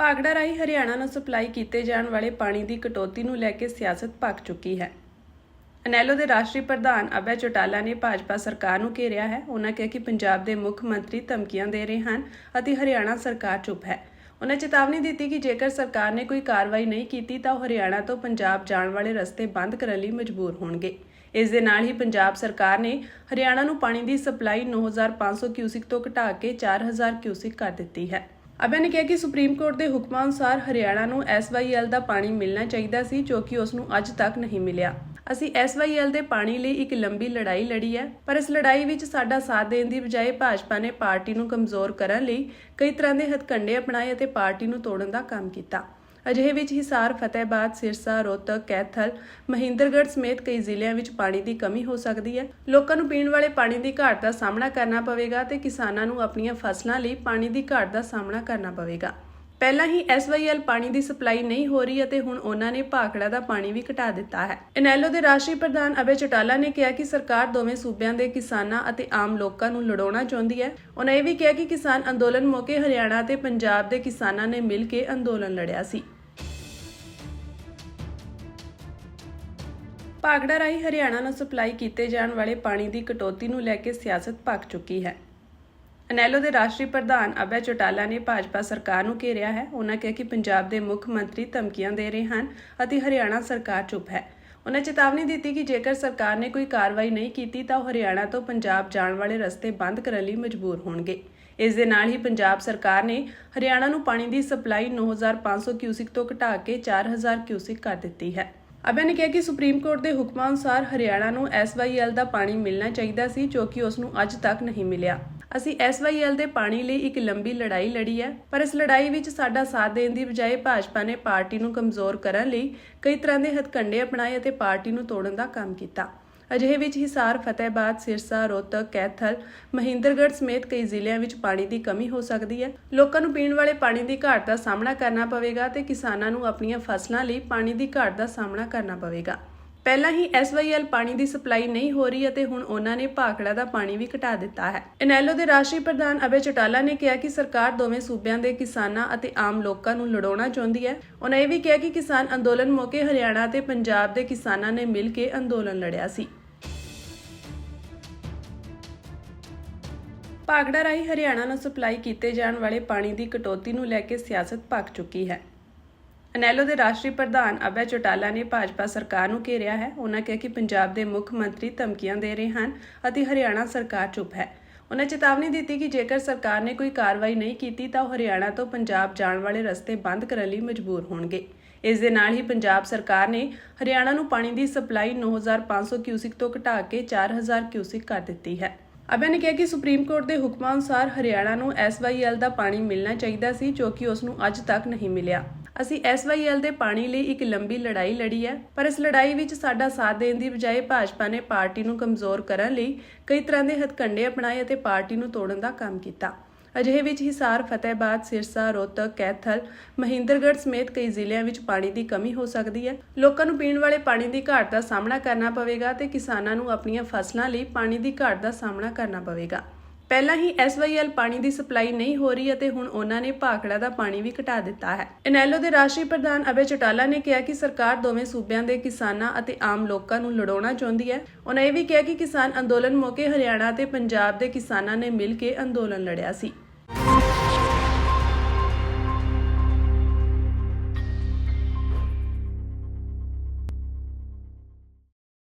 ਭਾਗੜਾ ਰਾਹੀਂ ਹਰਿਆਣਾ ਨੂੰ ਸਪਲਾਈ ਕੀਤੇ ਜਾਣ ਵਾਲੇ ਪਾਣੀ ਦੀ ਕਟੌਤੀ ਨੂੰ ਲੈ ਕੇ ਸਿਆਸਤ ਭਖ ਚੁੱਕੀ ਹੈ। ਅਨੈਲੋ ਦੇ ਰਾਸ਼ਟਰੀ ਪ੍ਰਧਾਨ ਅਭੈ ਚੌਟਾਲਾ ਨੇ ਭਾਜਪਾ ਸਰਕਾਰ ਨੂੰ ਘੇਰਿਆ ਹੈ। ਉਹਨਾਂ ਕਿਹਾ ਕਿ ਪੰਜਾਬ ਦੇ ਮੁੱਖ ਮੰਤਰੀ ਧਮਕੀਆਂ ਦੇ ਰਹੇ ਹਨ ਅਤੇ ਹਰਿਆਣਾ ਸਰਕਾਰ ਚੁੱਪ ਹੈ। ਉਹਨਾਂ ਚੇਤਾਵਨੀ ਦਿੱਤੀ ਕਿ ਜੇਕਰ ਸਰਕਾਰ ਨੇ ਕੋਈ ਕਾਰਵਾਈ ਨਹੀਂ ਕੀਤੀ ਤਾਂ ਉਹ ਹਰਿਆਣਾ ਤੋਂ ਪੰਜਾਬ ਜਾਣ ਵਾਲੇ ਰਸਤੇ ਬੰਦ ਕਰਨ ਲਈ ਮਜਬੂਰ ਹੋਣਗੇ। ਇਸ ਦੇ ਨਾਲ ਹੀ ਪੰਜਾਬ ਸਰਕਾਰ ਨੇ ਹਰਿਆਣਾ ਨੂੰ ਪਾਣੀ ਦੀ ਸਪਲਾਈ 9500 ਕਿਊਸਿਕ ਤੋਂ ਘਟਾ ਕੇ 4000 ਕਿਊਸਿਕ ਕਰ ਦਿੱਤੀ ਹੈ। ਅਭੈ ਨੇ ਕਿਹਾ ਕਿ ਸੁਪਰੀਮ ਕੋਰਟ ਦੇ ਹੁਕਮਾਂ ਅਨੁਸਾਰ ਹਰਿਆਣਾ ਨੂੰ ਐਸਵਾਈਐਲ ਦਾ ਪਾਣੀ ਮਿਲਣਾ ਚਾਹੀਦਾ ਸੀ, ਜੋ ਕਿ ਉਸ ਨੂੰ ਅੱਜ ਤੱਕ ਨਹੀਂ ਮਿਲਿਆ। ਅਸੀਂ ਐਸਵਾਈਐਲ ਦੇ ਪਾਣੀ ਲਈ ਇੱਕ ਲੰਬੀ ਲੜਾਈ ਲੜੀ ਹੈ, ਪਰ ਇਸ ਲੜਾਈ ਵਿੱਚ ਸਾਡਾ ਸਾਥ ਦੇਣ ਦੀ ਬਜਾਏ ਭਾਜਪਾ ਨੇ ਪਾਰਟੀ ਨੂੰ ਕਮਜ਼ੋਰ ਕਰਨ ਲਈ ਕਈ ਤਰ੍ਹਾਂ ਦੇ ਹਥਕੰਡੇ ਅਪਣਾਏ ਅਤੇ ਪਾਰਟੀ ਨੂੰ ਤੋੜਨ ਦਾ ਕੰਮ ਕੀਤਾ। ਅਜਿਹੇ ਵਿੱਚ ਹਿਸਾਰ, ਫਤਿਹਬਾਦ, ਸਿਰਸਾ, ਰੋਹਤਕ, ਕੈਥਲ, ਮਹਿੰਦਰਗੜ੍ਹ ਸਮੇਤ ਕਈ ਜ਼ਿਲ੍ਹਿਆਂ ਵਿੱਚ ਪਾਣੀ ਦੀ ਕਮੀ ਹੋ ਸਕਦੀ ਹੈ। ਲੋਕਾਂ ਨੂੰ ਪੀਣ ਵਾਲੇ ਪਾਣੀ ਦੀ ਘਾਟ ਦਾ ਸਾਹਮਣਾ ਕਰਨਾ ਪਵੇਗਾ ਤੇ ਕਿਸਾਨਾਂ ਨੂੰ ਆਪਣੀਆਂ ਫਸਲਾਂ ਲਈ ਪਾਣੀ ਦੀ ਘਾਟ ਦਾ ਸਾਹਮਣਾ ਕਰਨਾ ਪਵੇਗਾ। ਪਹਿਲਾਂ ਹੀ ਐਸਵਾਈਐਲ ਪਾਣੀ ਦੀ ਸਪਲਾਈ ਨਹੀਂ ਹੋ ਰਹੀ ਅਤੇ ਹੁਣ ਉਹਨਾਂ ਨੇ ਭਾਖੜਾ ਦਾ ਪਾਣੀ ਵੀ ਘਟਾ ਦਿੱਤਾ ਹੈ। ਇਨੈਲੋ ਦੇ ਰਾਸ਼ਟਰੀ ਪ੍ਰਧਾਨ ਅਭੈ ਚਟਾਲਾ ਨੇ ਕਿਹਾ ਕਿ ਸਰਕਾਰ ਦੋਵੇਂ ਸੂਬਿਆਂ ਦੇ ਕਿਸਾਨਾਂ ਅਤੇ ਆਮ ਲੋਕਾਂ ਨੂੰ ਲੜਾਉਣਾ ਚਾਹੁੰਦੀ ਹੈ। ਉਹਨਾਂ ਇਹ ਵੀ ਕਿਹਾ ਕਿ ਕਿਸਾਨ ਅੰਦੋਲਨ ਮੌਕੇ ਹਰਿਆਣਾ ਅਤੇ ਪੰਜਾਬ ਦੇ ਕਿਸਾਨਾਂ ਨੇ ਮਿਲ ਕੇ ਅੰਦੋਲਨ ਲੜਿਆ ਸੀ। ਭਾਗੜਾ ਰਾਹੀਂ ਹਰਿਆਣਾ ਨੂੰ ਸਪਲਾਈ ਕੀਤੇ ਜਾਣ ਵਾਲੇ ਪਾਣੀ ਦੀ ਕਟੌਤੀ ਨੂੰ ਲੈ ਕੇ ਸਿਆਸਤ ਭਖ ਚੁੱਕੀ ਹੈ। ਅਨੈਲੋ ਦੇ ਰਾਸ਼ਟਰੀ ਪ੍ਰਧਾਨ ਅਭੈ ਚੌਟਾਲਾ ਨੇ ਭਾਜਪਾ ਸਰਕਾਰ ਨੂੰ ਘੇਰਿਆ ਹੈ। ਉਹਨਾਂ ਕਿਹਾ ਕਿ ਪੰਜਾਬ ਦੇ ਮੁੱਖ ਮੰਤਰੀ ਧਮਕੀਆਂ ਦੇ ਰਹੇ ਹਨ ਅਤੇ ਹਰਿਆਣਾ ਸਰਕਾਰ ਚੁੱਪ ਹੈ। ਉਹਨਾਂ ਚੇਤਾਵਨੀ ਦਿੱਤੀ ਕਿ ਜੇਕਰ ਸਰਕਾਰ ਨੇ ਕੋਈ ਕਾਰਵਾਈ ਨਹੀਂ ਕੀਤੀ ਤਾਂ ਉਹ ਹਰਿਆਣਾ ਤੋਂ ਪੰਜਾਬ ਜਾਣ ਵਾਲੇ ਰਸਤੇ ਬੰਦ ਕਰਨ ਲਈ ਮਜਬੂਰ ਹੋਣਗੇ। ਇਸ ਦੇ ਨਾਲ ਹੀ ਪੰਜਾਬ ਸਰਕਾਰ ਨੇ ਹਰਿਆਣਾ ਨੂੰ ਪਾਣੀ ਦੀ ਸਪਲਾਈ 9500 ਕਿਊਸਿਕ ਤੋਂ ਘਟਾ ਕੇ 4000 ਕਿਊਸਿਕ ਕਰ ਦਿੱਤੀ ਹੈ। ਅਭੈ ਨੇ ਕਿਹਾ ਕਿ ਸੁਪਰੀਮ ਕੋਰਟ ਦੇ ਹੁਕਮਾਂ ਅਨੁਸਾਰ ਹਰਿਆਣਾ ਨੂੰ ਐਸਵਾਈਐਲ ਦਾ ਪਾਣੀ ਮਿਲਣਾ ਚਾਹੀਦਾ ਸੀ, ਜੋ ਕਿ ਉਸ ਨੂੰ ਅੱਜ ਤੱਕ ਨਹੀਂ ਮਿਲਿਆ। ਅਸੀਂ ਐਸਵਾਈਐਲ ਦੇ ਪਾਣੀ ਲਈ ਇੱਕ ਲੰਬੀ ਲੜਾਈ ਲੜੀ ਹੈ, ਪਰ ਇਸ ਲੜਾਈ ਵਿੱਚ ਸਾਡਾ ਸਾਥ ਦੇਣ ਦੀ ਬਜਾਏ ਭਾਜਪਾ ਨੇ ਪਾਰਟੀ ਨੂੰ ਕਮਜ਼ੋਰ ਕਰਨ ਲਈ ਕਈ ਤਰ੍ਹਾਂ ਦੇ ਹਥਕੰਡੇ ਅਪਣਾਏ ਅਤੇ ਪਾਰਟੀ ਨੂੰ ਤੋੜਨ ਦਾ ਕੰਮ ਕੀਤਾ। ਅਜਿਹੇ ਵਿੱਚ ਹਿਸਾਰ, ਫਤਿਹਬਾਦ, ਸਿਰਸਾ, ਰੋਹਤਕ, ਕੈਥਲ, ਮਹਿੰਦਰਗੜ੍ਹ ਸਮੇਤ ਕਈ ਜ਼ਿਲ੍ਹਿਆਂ ਵਿੱਚ ਪਾਣੀ ਦੀ ਕਮੀ ਹੋ ਸਕਦੀ ਹੈ। ਲੋਕਾਂ ਨੂੰ ਪੀਣ ਵਾਲੇ ਪਾਣੀ ਦੀ ਘਾਟ ਦਾ ਸਾਹਮਣਾ ਕਰਨਾ ਪਵੇਗਾ ਤੇ ਕਿਸਾਨਾਂ ਨੂੰ ਆਪਣੀਆਂ ਫਸਲਾਂ ਲਈ ਪਾਣੀ ਦੀ ਘਾਟ ਦਾ ਸਾਹਮਣਾ ਕਰਨਾ ਪਵੇਗਾ। ਪਹਿਲਾਂ ਹੀ ਐਸਵਾਈਐਲ ਪਾਣੀ ਦੀ ਸਪਲਾਈ ਨਹੀਂ ਹੋ ਰਹੀ ਅਤੇ ਹੁਣ ਉਹਨਾਂ ਨੇ ਭਾਖੜਾ ਦਾ ਪਾਣੀ ਵੀ ਘਟਾ ਦਿੱਤਾ ਹੈ। ਇਨੈਲੋ ਦੇ ਰਾਸ਼ਟਰੀ ਪ੍ਰਧਾਨ ਅਭੈ ਚਟਾਲਾ ਨੇ ਕਿਹਾ ਕਿ ਸਰਕਾਰ ਦੋਵੇਂ ਸੂਬਿਆਂ ਦੇ ਕਿਸਾਨਾਂ ਅਤੇ ਆਮ ਲੋਕਾਂ ਨੂੰ ਲੜਾਉਣਾ ਚਾਹੁੰਦੀ ਹੈ। ਉਹਨਾਂ ਇਹ ਵੀ ਕਿਹਾ ਕਿ ਕਿਸਾਨ ਅੰਦੋਲਨ ਮੌਕੇ ਹਰਿਆਣਾ ਅਤੇ ਪੰਜਾਬ ਦੇ ਕਿਸਾਨਾਂ ਨੇ ਮਿਲ ਕੇ ਅੰਦੋਲਨ ਲੜਿਆ ਸੀ। ਭਾਗੜਾ ਰਾਹੀਂ ਹਰਿਆਣਾ ਨੂੰ ਸਪਲਾਈ ਕੀਤੇ ਜਾਣ ਵਾਲੇ ਪਾਣੀ ਦੀ ਕਟੌਤੀ ਨੂੰ ਲੈ ਕੇ ਸਿਆਸਤ ਭਖ ਚੁੱਕੀ ਹੈ। ਅਨੈਲੋ ਦੇ ਰਾਸ਼ਟਰੀ ਪ੍ਰਧਾਨ ਅਭੈ ਚੌਟਾਲਾ ਨੇ ਭਾਜਪਾ ਸਰਕਾਰ ਨੂੰ ਘੇਰਿਆ ਹੈ। ਉਹਨਾਂ ਕਿਹਾ ਕਿ ਪੰਜਾਬ ਦੇ ਮੁੱਖ ਮੰਤਰੀ ਧਮਕੀਆਂ ਦੇ ਰਹੇ ਹਨ ਅਤੇ ਹਰਿਆਣਾ ਸਰਕਾਰ ਚੁੱਪ ਹੈ। ਉਹਨਾਂ ਚੇਤਾਵਨੀ ਦਿੱਤੀ ਕਿ ਜੇਕਰ ਸਰਕਾਰ ਨੇ ਕੋਈ ਕਾਰਵਾਈ ਨਹੀਂ ਕੀਤੀ ਤਾਂ ਉਹ ਹਰਿਆਣਾ ਤੋਂ ਪੰਜਾਬ ਜਾਣ ਵਾਲੇ ਰਸਤੇ ਬੰਦ ਕਰਨ ਲਈ ਮਜਬੂਰ ਹੋਣਗੇ। ਇਸ ਦੇ ਨਾਲ ਹੀ ਪੰਜਾਬ ਸਰਕਾਰ ਨੇ ਹਰਿਆਣਾ ਨੂੰ ਪਾਣੀ ਦੀ ਸਪਲਾਈ 9500 ਕਿਊਸਿਕ ਤੋਂ ਘਟਾ ਕੇ 4000 ਕਿਊਸਿਕ ਕਰ ਦਿੱਤੀ ਹੈ। ਅਭੈ ਨੇ ਕਿਹਾ ਕਿ ਸੁਪਰੀਮ ਕੋਰਟ ਦੇ ਹੁਕਮਾਂ ਅਨੁਸਾਰ ਹਰਿਆਣਾ ਨੂੰ ਐਸਵਾਈਐਲ ਦਾ ਪਾਣੀ ਮਿਲਣਾ ਚਾਹੀਦਾ ਸੀ, ਜੋ ਕਿ ਉਸ ਨੂੰ ਅੱਜ ਤੱਕ ਨਹੀਂ ਮਿਲਿਆ। ਅਸੀਂ ਐਸਵਾਈਐਲ ਦੇ ਪਾਣੀ ਲਈ ਇੱਕ ਲੰਬੀ ਲੜਾਈ ਲੜੀ ਹੈ, ਪਰ ਇਸ ਲੜਾਈ ਵਿੱਚ ਸਾਡਾ ਸਾਥ ਦੇਣ ਦੀ ਬਜਾਏ ਭਾਜਪਾ ਨੇ ਪਾਰਟੀ ਨੂੰ ਕਮਜ਼ੋਰ ਕਰਨ ਲਈ ਕਈ ਤਰ੍ਹਾਂ ਦੇ ਹਥਕੰਡੇ ਅਪਣਾਏ ਅਤੇ ਪਾਰਟੀ ਨੂੰ ਤੋੜਨ ਦਾ ਕੰਮ ਕੀਤਾ। ਅਜਿਹੇ ਵਿੱਚ ਹਿਸਾਰ, ਫਤਿਹਬਾਦ, ਸਿਰਸਾ, ਰੋਹਤਕ, ਕੈਥਲ, ਮਹਿੰਦਰਗੜ੍ਹ ਸਮੇਤ ਕਈ ਜ਼ਿਲ੍ਹਿਆਂ ਵਿੱਚ ਪਾਣੀ ਦੀ ਕਮੀ ਹੋ ਸਕਦੀ ਹੈ। ਲੋਕਾਂ ਨੂੰ ਪੀਣ ਵਾਲੇ ਪਾਣੀ ਦੀ ਘਾਟ ਦਾ ਸਾਹਮਣਾ ਕਰਨਾ ਪਵੇਗਾ ਤੇ ਕਿਸਾਨਾਂ ਨੂੰ ਆਪਣੀਆਂ ਫਸਲਾਂ ਲਈ ਪਾਣੀ ਦੀ ਘਾਟ ਦਾ ਸਾਹਮਣਾ ਕਰਨਾ ਪਵੇਗਾ। ਪਹਿਲਾਂ ਹੀ ਐਸਵਾਈਐਲ ਪਾਣੀ ਦੀ ਸਪਲਾਈ ਨਹੀਂ ਹੋ ਰਹੀ ਅਤੇ ਹੁਣ ਉਹਨਾਂ ਨੇ ਭਾਖੜਾ ਦਾ ਪਾਣੀ ਵੀ ਘਟਾ ਦਿੱਤਾ ਹੈ। ਇਨੈਲੋ ਦੇ ਰਾਸ਼ਟਰੀ ਪ੍ਰਧਾਨ ਅਭੈ ਚਟਾਲਾ ਨੇ ਕਿਹਾ ਕਿ ਸਰਕਾਰ ਦੋਵੇਂ ਸੂਬਿਆਂ ਦੇ ਕਿਸਾਨਾਂ ਅਤੇ ਆਮ ਲੋਕਾਂ ਨੂੰ ਲੜਾਉਣਾ ਚਾਹੁੰਦੀ ਹੈ। ਉਹਨਾਂ ਇਹ ਵੀ ਕਿਹਾ ਕਿ ਕਿਸਾਨ ਅੰਦੋਲਨ ਮੌਕੇ ਹਰਿਆਣਾ ਅਤੇ ਪੰਜਾਬ ਦੇ ਕਿਸਾਨਾਂ ਨੇ ਮਿਲ ਕੇ ਅੰਦੋਲਨ ਲੜਿਆ ਸੀ।